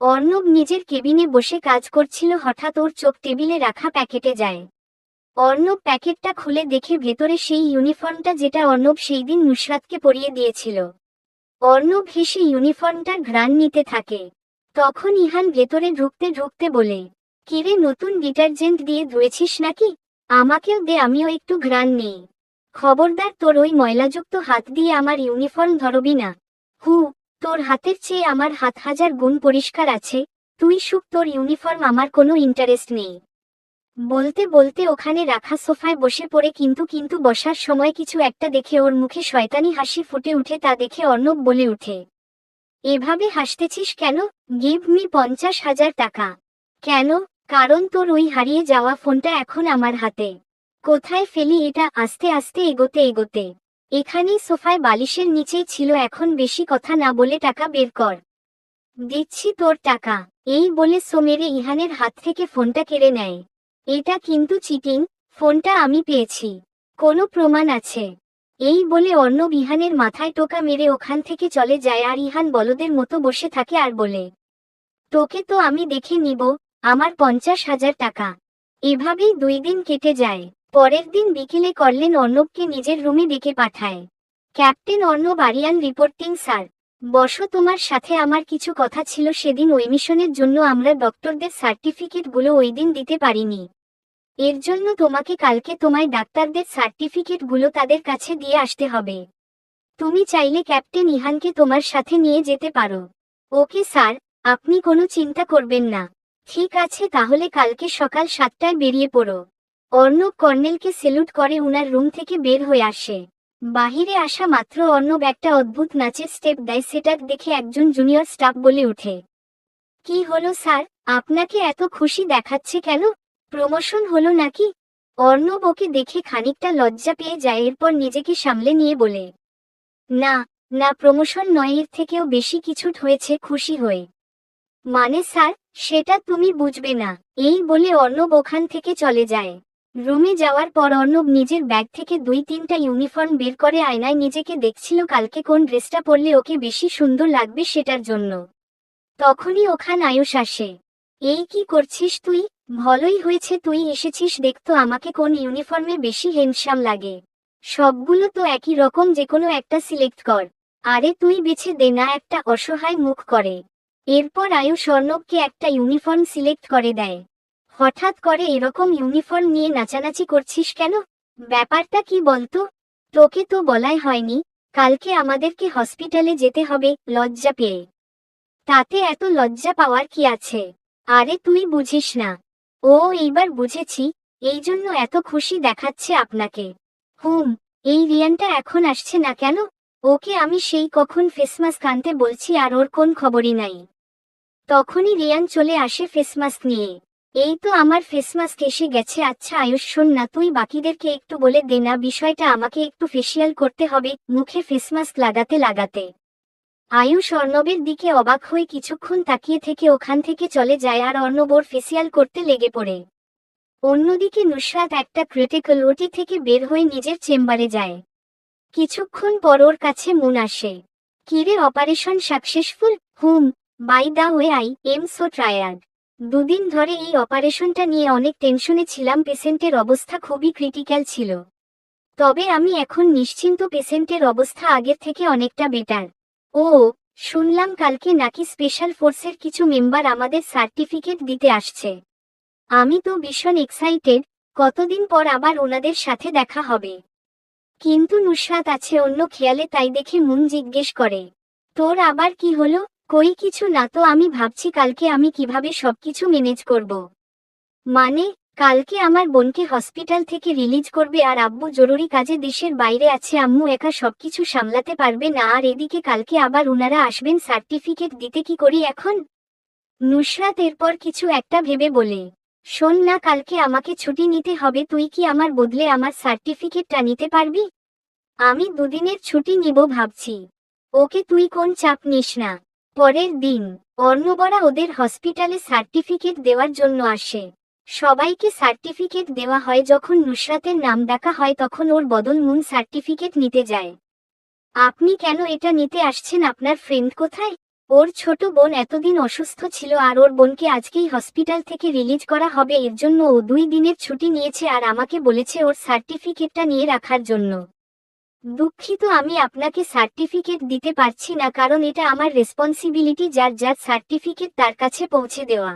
অর্ণব নিজের কেবিনে বসে কাজ করছিল হঠাৎ ওর চোখ টেবিলে রাখা প্যাকেটে যায়। অর্ণব প্যাকেটটা খুলে দেখে ভেতরে সেই ইউনিফর্মটা যেটা অর্ণব সেই দিন নুসরাতকে পরিয়ে দিয়েছিল। অর্ণব হেসে ইউনিফর্মটার ঘ্রাণ নিতে থাকে। তখন ইহান ভেতরে ঢুকতে ঢুকতে বলে, কিরে নতুন ডিটারজেন্ট দিয়ে ধুয়েছিস নাকি? আমাকেও দে, আমিও একটু ঘ্রাণ নেই। খবরদার তোর ওই ময়লাযুক্ত হাত দিয়ে আমার ইউনিফর্ম ধরবি না। হু তোর হাতের চেয়ে আমার হাত হাজার গুণ পরিষ্কার আছে, তুই সুখ, তোর ইউনিফর্ম আমার কোনো ইন্টারেস্ট নেই। বলতে বলতে ওখানে রাখা সোফায় বসে পড়ে কিন্তু কিন্তু বসার সময় কিছু একটা দেখে ওর মুখে শয়তানি হাসি ফুটে উঠে তা দেখে অর্ণব বলে উঠে। এভাবে হাসতেছিস কেন? গিভ মি পঞ্চাশ হাজার টাকা। কেন? কারণ তোর ওই হারিয়ে যাওয়া ফোনটা এখন আমার হাতে। কোথায় ফেলি এটা? আস্তে আস্তে এগোতে এগোতে। এখানেই সোফায় বালিশের নিচেই ছিল এখন বেশি কথা না বলে টাকা বের কর। দিচ্ছি তোর টাকা। এই বলে সোমেরে ইহানের হাত থেকে ফোনটা কেড়ে নেয়। এটা কিন্তু চিটিং, ফোনটা আমি পেয়েছি। কোনো প্রমাণ আছে। এই বলে অর্ণব ইহানের মাথায় টোকা মেরে ওখান থেকে চলে যায় আর ইহান বলদের মতো বসে থাকে আর বলে, তোকে তো আমি দেখে নিব, আমার পঞ্চাশ হাজার টাকা। এভাবেই দুই দিন কেটে যায়। পরের দিন বিকেলে করলেন অর্ণবকে নিজের রুমে ডেকে পাঠায়। Captain Arnab Aryan reporting, sir, বসো, তোমার সাথে আমার কিছু কথা ছিল সেদিন ওই মিশনের জন্য আমরা ডক্টরদের সার্টিফিকেটগুলো ওই দিন দিতে পারিনি। এর জন্য তোমাকে কালকে তোমায় ডাক্তারদের সার্টিফিকেটগুলো তাদের কাছে দিয়ে আসতে হবে। তুমি চাইলে ক্যাপ্টেন ইহানকে তোমার সাথে নিয়ে যেতে পারো। ওকে, স্যার, আপনি কোনো চিন্তা করবেন না। ঠিক আছে, তাহলে কালকে সকাল সাতটায় বেরিয়ে পড়ো। অর্ণব কর্নেলকে সেলুট করে উনার রুম থেকে বের হয়ে আসে। বাহিরে আসা মাত্র অর্ণব একটা অদ্ভুত নাচের স্টেপ দেয়, সেটা দেখে একজন জুনিয়র স্টাফ বলে ওঠে। কি হলো স্যার? আপনাকে এত খুশি দেখাচ্ছে কেন? প্রমোশন হলো নাকি? অর্ণব ওকে দেখে খানিকটা লজ্জা পেয়ে যায়, এরপর নিজেকে সামলে নিয়ে বলে, না না, প্রমোশন নয়, এর থেকেও বেশি কিছু হয়েছে, খুশি হয়ে। মানে স্যার, সেটা তুমি বুঝবে না। এই বলে অর্ণব ওখান থেকে চলে যায়। রুমে যাওয়ার পর অর্ণব নিজের ব্যাগ থেকে দুই তিনটা ইউনিফর্ম বের করে আয়নায় নিজেকে দেখছিল কালকে কোন ড্রেসটা পরলে ওকে বেশি সুন্দর লাগবে সেটার জন্য। তখনই ওখান আয়ুষ আসে। এই কি করছিস তুই? ভালোই হয়েছে তুই এসেছিস দেখতো আমাকে কোন ইউনিফর্মে বেশি হ্যান্ডসাম লাগে। সবগুলো তো একই রকম যে কোনো একটা সিলেক্ট কর। আরে তুই বেছে দে না একটা অসহায় মুখ করে। এরপর আয়ুষ অর্ণবকে একটা ইউনিফর্ম সিলেক্ট করে দেয়। হঠাৎ করে এরকম ইউনিফর্ম নিয়ে নাচানাচি করছিস কেন? ব্যাপারটা কি বলতো? তোকে তো বলাই হয়নি। কালকে আমাদেরকে হসপিটালে যেতে হবে, লজ্জা পেয়ে। তাতে এত লজ্জা পাওয়ার কি আছে? আরে তুই বুঝিস না। ও, এইবার বুঝেছি। এই জন্য এত খুশি দেখাচ্ছে আপনাকে। হুম, এই রিয়ানটা এখন আসছে না কেন? ওকে আমি সেই কখন ফেসমাস্ক আনতে বলছি আর ওর কোন খবরই নাই। তখনই রিয়ান চলে আসে ফেসমাস্ক নিয়ে। এই তো আমার ফেসমাস্ক এসে গেছে। আচ্ছা আয়ুষ, শোন না, তুই বাকিদেরকে একটু বলে দে না, বিষয়টা আমাকে একটু ফেসিয়াল করতে হবে মুখে ফেসমাস্ক লাগাতে লাগাতে। আয়ুষ, অর্ণবের দিকে অবাক হয়ে কিছুক্ষণ তাকিয়ে থেকে ওখান থেকে চলে যায় আর অর্ণব ওর ফেসিয়াল করতে লেগে পড়ে। অন্যদিকে নুসরাত একটা ক্রিটিক্যাল ওটি থেকে বের হয়ে নিজের চেম্বারে যায়। কিছুক্ষণ পর ওর কাছে মুন আসে। কিরে operation successful hmm by the way I am so tired দুদিন ধরে এই অপারেশনটা নিয়ে অনেক টেনশনে ছিলাম, পেশেন্টের অবস্থা খুবই ক্রিটিক্যাল ছিল। তবে আমি এখন নিশ্চিন্ত পেশেন্টের অবস্থা আগের থেকে অনেকটা বেটার ও, শুনলাম কালকে নাকি স্পেশাল ফোর্সের কিছু মেম্বার আমাদের সার্টিফিকেট দিতে আসছে। আমি তো ভীষণ এক্সাইটেড কতদিন পর আবার ওনাদের সাথে দেখা হবে। কিন্তু নুসরাত আছে অন্য খেয়ালে তাই দেখে মুন জিজ্ঞেস করে। তোর আবার কি হলো? কই কিছু না তো আমি ভাবছি কালকে আমি কীভাবে সবকিছু ম্যানেজ করব। মানে কালকে আমার বোনকে হসপিটাল থেকে রিলিজ করবে আর আব্বু জরুরি কাজে দেশের বাইরে আছে, আম্মু একা সবকিছু সামলাতে পারবে না আর এদিকে কালকে আবার ওনারা আসবেন সার্টিফিকেট দিতে কি করি এখন? নুসরাত এরপর কিছু একটা ভেবে বলে, শোন না কালকে আমাকে ছুটি নিতে হবে, তুই কি আমার বদলে আমার সার্টিফিকেটটা নিতে পারবি? আমি দুদিনের ছুটি নিব ভাবছি। ওকে তুই কোন চাপ নিস না। পরের দিন অর্ণবরা ওদের হসপিটালে সার্টিফিকেট দেওয়ার জন্য আসে। সবাইকে সার্টিফিকেট দেওয়া হয় যখন নুসরাতের নাম ডাকা হয় তখন ওর বদল মুন সার্টিফিকেট নিতে যায়। আপনি কেন এটা নিতে আসছেন আপনার ফ্রেন্ড কোথায়? ওর ছোট বোন এতদিন অসুস্থ ছিল আর ওর বোনকে আজকেই হসপিটাল থেকে রিলিজ করা হবে এর জন্য ও দুই দিনের ছুটি নিয়েছে আর আমাকে বলেছে ওর সার্টিফিকেটটা নিয়ে রাখার জন্য। দুঃখিত, আমি আপনাকে সার্টিফিকেট দিতে পারছি না কারণ এটা আমার রেসপন্সিবিলিটি যার যার সার্টিফিকেট তার কাছে পৌঁছে দেওয়া।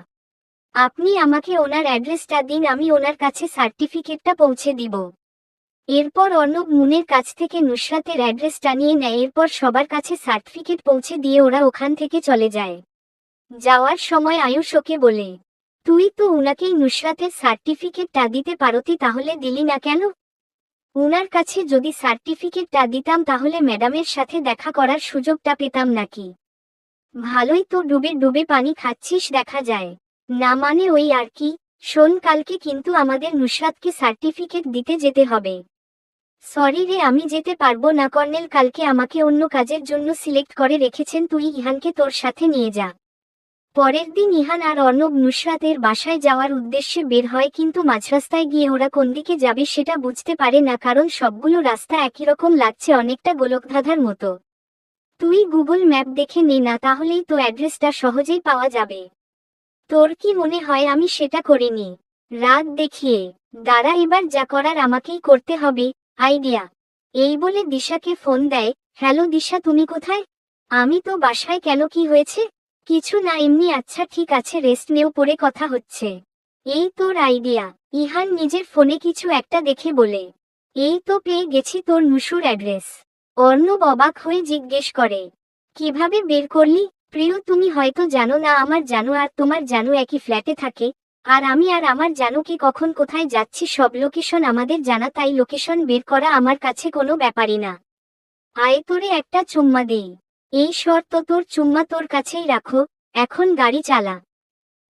আপনি আমাকে ওনার অ্যাড্রেসটা দিন, আমি ওনার কাছে সার্টিফিকেটটা পৌঁছে দিব। এরপর অর্ণব মুনের কাছ থেকে নুসরাতের অ্যাড্রেসটা নিয়ে নেয়, এরপর সবার কাছে সার্টিফিকেট পৌঁছে দিয়ে ওরা ওখান থেকে চলে যায়। যাওয়ার সময় আয়ুষ ওকে বলে, তুই তো উনাকেই নুসরাতের সার্টিফিকেটটা দিতে পারতি তাহলে দিলি না কেন? উনার কাছে যদি সার্টিফিকেটটা দিতাম তাহলে ম্যাডামের সাথে দেখা করার সুযোগটা পেতাম নাকি? ভালোই তো ডুবে ডুবে পানি খাচ্ছিস দেখা যায়। না মানে ওই আর কি, শোন কালকে কিন্তু আমাদের নুসরাতকে সার্টিফিকেট দিতে যেতে হবে। সরি রে, আমি যেতে পারব না কর্নেল, কালকে আমাকে অন্য কাজের জন্য সিলেক্ট করে রেখেছেন, তুই ইহানকে তোর সাথে নিয়ে যা। পরের দিন ইহান আর অর্ণব নুসরাতের বাসায় যাওয়ার উদ্দেশ্যে বের হয়, কিন্তু মাঝরাস্তায় গিয়ে ওরা কোন দিকে যাবে সেটা বুঝতে পারে না, কারণ সবগুলো রাস্তা একই রকম লাগছে অনেকটা গোলকধাঁধার মতো। তুই গুগল ম্যাপ দেখে নে না, তাহলেই তো অ্যাড্রেসটা সহজেই পাওয়া যাবে। তোর কি মনে হয় আমি সেটা করিনি? রাত দেখিয়ে, দাঁড়া এবার যা করার আমাকেই করতে হবে, আইডিয়া। এই বলে দিশাকে ফোন দেয়, হ্যালো দিশা, তুমি কোথায়? আমি তো বাসায় কেন কি হয়েছে? কিছু না, এমনি আচ্ছা ঠিক আছে রেস্ট নেও, পরে কথা হচ্ছে। এই তোর আইডিয়া ইহান নিজের ফোনে কিছু একটা দেখে বলে, এই তো পেয়ে গেছি তোর নুসুর অ্যাড্রেস অর্ণব অবাক হয়ে জিজ্ঞেস করে, কীভাবে বের করলি? প্রিয়, তুমি হয়তো জানো না, আমার জানো আর তোমার জানো একই ফ্ল্যাটে থাকে। আর আমি আর আমার জানো কি কখন কোথায় যাচ্ছি, সব লোকেশন আমাদের জানা, তাই লোকেশন বের করা আমার কাছে কোনো ব্যাপারই না। আয়, তোরে একটা চুম্মা দেই। এই শর্ত তোর চুম্মা তোর কাছেই রাখো, এখন গাড়ি চালা।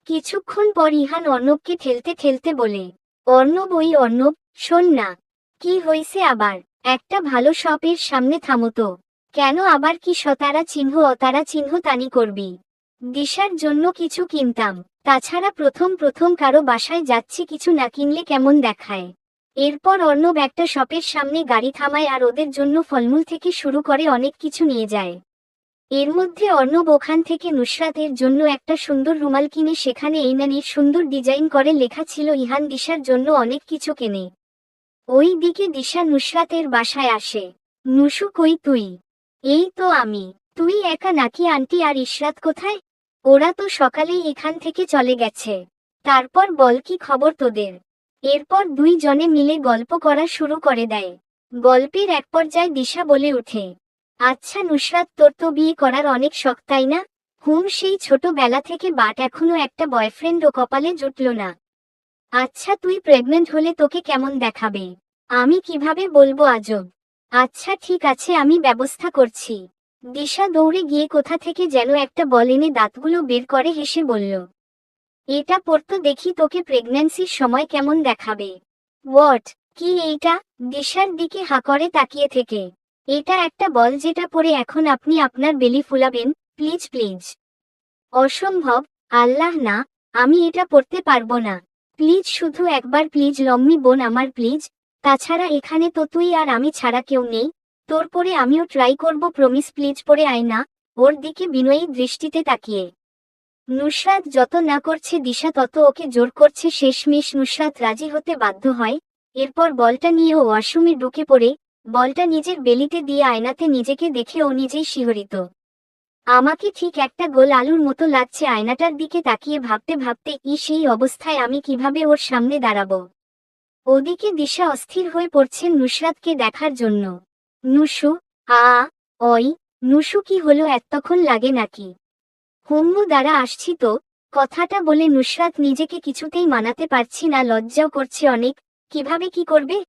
কিছুক্ষণ পর ইহান অর্ণবকে ঠেলতে ঠেলতে বলে, অর্ণব, ওই অর্ণব, শোন না, কি হইছে আবার? একটা ভালো শপের সামনে থামো তো। কেন আবার কি সতারা চিহ্ন, অতারা চিহ্ন তানি করবি? দিশার জন্য কিছু কিনতাম, তাছাড়া প্রথম প্রথম কারও বাসায় যাচ্ছি কিছু না কিনলে কেমন দেখায়? এরপর অর্ণব একটা শপের সামনে গাড়ি থামায় আর ওদের জন্য ফলমূল থেকে শুরু করে অনেক কিছু নিয়ে যায়। এর মধ্যে অর্ণব ওখান থেকে নুসরাতের জন্য একটা সুন্দর রুমাল কিনে সেখানে এই নানির সুন্দর ডিজাইন করে লেখা ছিল, ইহান দিশার জন্য অনেক কিছু কেনে। ওই দিকে দিশা নুসরাতের বাসায় আসে। নুসু, কই তুই? এই তো আমি। তুই একা নাকি আন্টি আর ইশরাত কোথায়? ওরা তো সকালেই এখান থেকে চলে গেছে। তারপর বল কি খবর তোদের? এরপর দুই জনে মিলে গল্প করা শুরু করে দেয়। গল্পের এক পর্যায়ে দিশা বলে ওঠে আচ্ছা নুসরাত, তোর তো বিয়ে করার অনেক শখ, তাই না? হুম, সেই ছোটবেলা থেকে বাট এখনও একটা বয়ফ্রেন্ড ও কপালে জুটল না। আচ্ছা তুই প্রেগনেন্ট হলে তোকে কেমন দেখাবে? আমি কীভাবে বলব আজব? আচ্ছা ঠিক আছে, আমি ব্যবস্থা করছি। দিশা দৌড়ে গিয়ে কোথা থেকে যেন একটা বল এনে দাঁতগুলো বের করে হেসে বলল, এটা পড়তো দেখি তোকে প্রেগন্যান্সির সময় কেমন দেখাবে। হোয়াট, কি এইটা? দিশার দিকে হা করে তাকিয়ে থেকে। এটা একটা বল যেটা পরে এখন আপনি আপনার বেলি ফুলাবেন, প্লিজ প্লিজ। অসম্ভব, আল্লাহ না, আমি এটা পড়তে পারব না। প্লিজ, শুধু একবার প্লিজ, লম্মি বোন আমার, প্লিজ। তাছাড়া এখানে তো তুই আর আমি ছাড়া কেউ নেই। তোর পরে আমিও ট্রাই করব প্রমিস প্লিজ পরে আয় না। ওর দিকে বিনয়ী দৃষ্টিতে তাকিয়ে। নুসরাত যত না করছে, দিশা তত ওকে জোর করছে। শেষমেশ নুসরাত রাজি হতে বাধ্য হয়। এরপর বলটা নিয়ে ও ওয়াশরুমে ঢুকে পড়ে। বলটা নিজের বেলিতে দিয়ে আয়নাতে নিজেকে দেখে ও নিজেই শিহরিত। আমাকে ঠিক একটা গোল আলুর মতো লাগছে আয়নাটার দিকে তাকিয়ে ভাবতে ভাবতে, ই সেই অবস্থায় আমি কীভাবে ওর সামনে দাঁড়াবো? ওদিকে দিশা অস্থির হয়ে পড়ছেন নুসরাতকে দেখার জন্য। নুসু, আ অই নুসু কি হলো এতক্ষণ লাগে নাকি? হুম্মু দ্বারা আসছি তো। কথাটা বলে নুসরাত নিজেকে কিছুতেই মানাতে পারছি না, লজ্জাও করছে অনেক। কীভাবে কি করবে?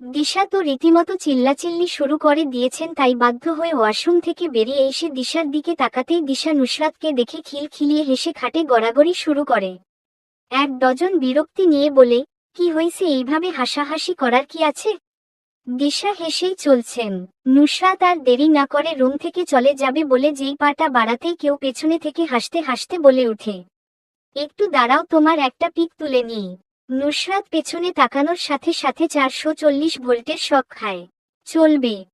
দিশা তো রীতিমতো চিল্লাচিল্লি শুরু করে দিয়েছেন তাই বাধ্য হয়ে ওয়াশরুম থেকে বেরিয়ে এসে দিশার দিকে তাকাতেই দিশা নুসরাতকে দেখে খিলখিলিয়ে হেসে খাটে গড়াগড়ি শুরু করে। এক ডজন বিরক্তি নিয়ে বলে, কি হয়েছে? এইভাবে হাসাহাসি করার কি আছে? দিশা হেসেই চলছেন। নুসরাত আর দেরি না করে রুম থেকে চলে যাবে বলে যেই পাটা বাড়াতেই কেউ পেছনে থেকে হাসতে হাসতে বলে ওঠে। একটু দাঁড়াও, তোমার একটা পিক তুলে নিই। নুসরাত পেছনে তাকানোর সাথে সাথে চারশো চল্লিশ ভোল্টের শখ খায়। চলবে।